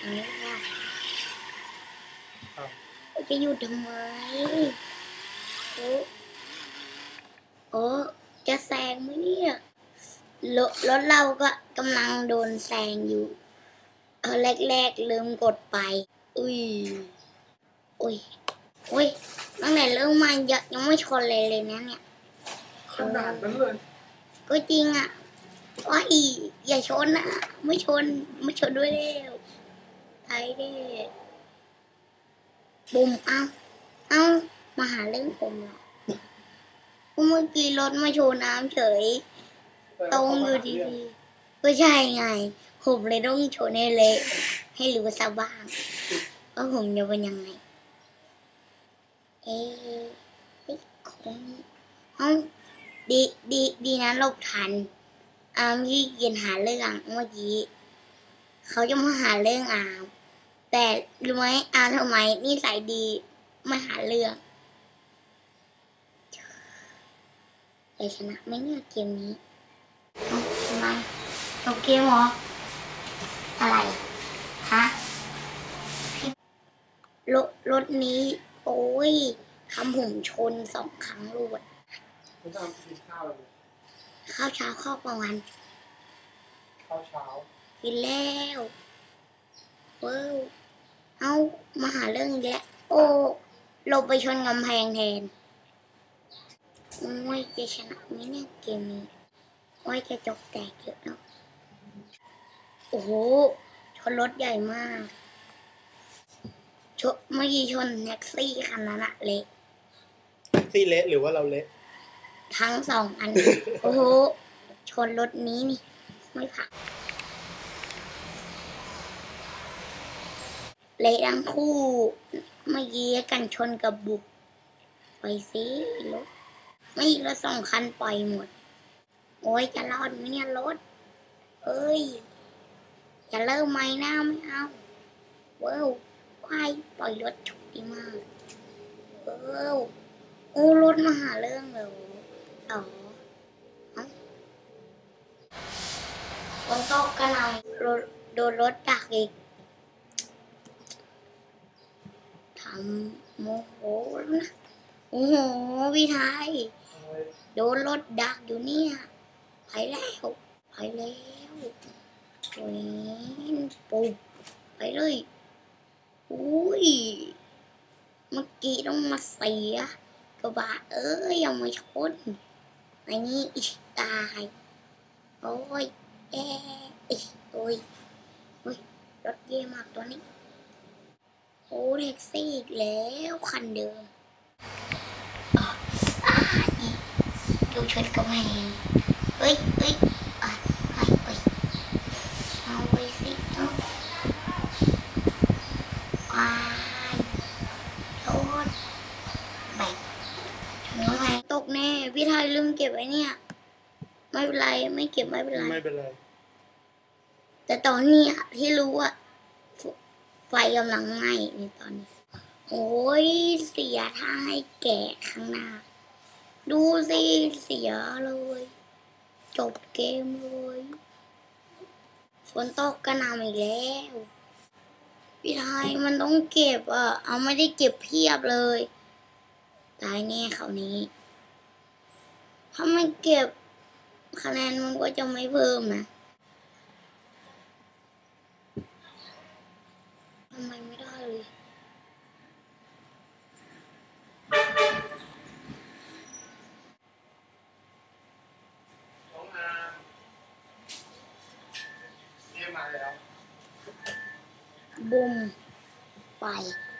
อันนี้ค่ะอ้าวจะหยุดทำไมโอ้โอ้จะแซงไหมเนี่ยรถรถเราก็กำลังโดนแซงอยู่เออแรกๆลืมกดไป อุ้ย อุ้ย อุ้ยตั้งแต่เริ่มมายังยังไม่ชนเลยเลยนะเนี่ยขนาดนั้นเลย ก็จริงอะ ว่าอีอย่าชนอะไม่ชน ไม่ชนด้วยแล้วไทยเด้บุ่มเอาเอามาหาเรื่องผมเหรอเมื่อกี้รถมาโชว์น้ำเฉย ตรงอยู่ดีๆก็ใช่ไง ผมเลยต้องโชว์ให้เละให้รู้ซะบ้างว่าผมจะเป็นยังไง เอ๊ะเฮ้ยของเอ้าดีดีดีนะหลบทัน อามที่กินหาเรื่องเมื่อกี้เขาจะมาหาเรื่องอาม แต่รู้ไหมอามทำไมนิสัยดีไม่หาเรื่องจะชนะไหมเนี่ยเกมนี้ทำไมจบเกมเหรอ อะไร ฮะรถรถนี้ โอ้ยทำผมชนสองครั้งรวดไม่ทำกินข้าวเลย ข้าวเช้าข้าวกลางวันข้าวเช้ากินแล้วเว้าวเอามาหาเรื่องอีกแล้วโอ้หลบไปชนกำแพงแทนโอ้ยจะชนะไหมเนี่ยเกมนี้โอ้ยจะจกแตกเยอะเนาะโอ้โหชนรถใหญ่มากชนเมื่อกี้ชนแท็กซี่คันนั้นอะเละซี่เละหรือว่าเราเละ ทั้งสองอัน โอ้โห ชนรถนี้นี่ ไม่ผ่านเละทั้งคู่เมื่อกี้กันชนกับบุก ไปสิรถไม่รถสองคันปล่อยหมด โอ้ยจะรอดไหมเนี่ยรถ เอ้ยจะเริ่มไหมหน้าไม่เอาเว้าวไปปล่อยรถฉุกดีมากเว้าวโอ้รถมาหาเรื่องเลย อเอ้าฝนตกกันเอารถโดนรถดักอีกทำโมโหนะโอ้โหพี่ไทย โดนรถดักอยู่เนี่ยไปแล้วไปแล้วเวนปุ๊บไปเลยอุ้ยเมื่อกี้ต้องมาเสียกระบะเอ้ยยังไมาชน อันนี้อีกตาย โอ้ยเอ๊ะอิโอ้ยโอ้ยรถเย่มากตัวนี้ โอ้แท็กซี่อีกแล้วคันเดิมอะอะอีกดูชนกำแพงเฮ้ยเฮ้ยอะไปไปเอาไปสิเอาว้ายโทษแบกชนกำแพงตกแน่ พี่ไทย ลืมเก็บไว้เนี่ย ไม่เป็นไรไม่เก็บไม่เป็นไร ไม่เป็นไร แต่ตอนเนี้ยที่รู้ว่าไฟไฟกำลังไหม้ในตอนนี้ โอ้ยเสียท่าให้แกะข้างหน้า ดูสิเสียเลย จบเกมเลยฝนตกกระหน่ำอีกแล้วพี่ไทยมันต้องเก็บอะ เอาไม่ได้เก็บเพียบเลย ตายแน่คราวนี้ ถ้าไม่เก็บคะแนนมันก็จะไม่เพิ่มนะทำไมไม่ได้เลยน้องอาเรียกมาแล้วบุมไปเ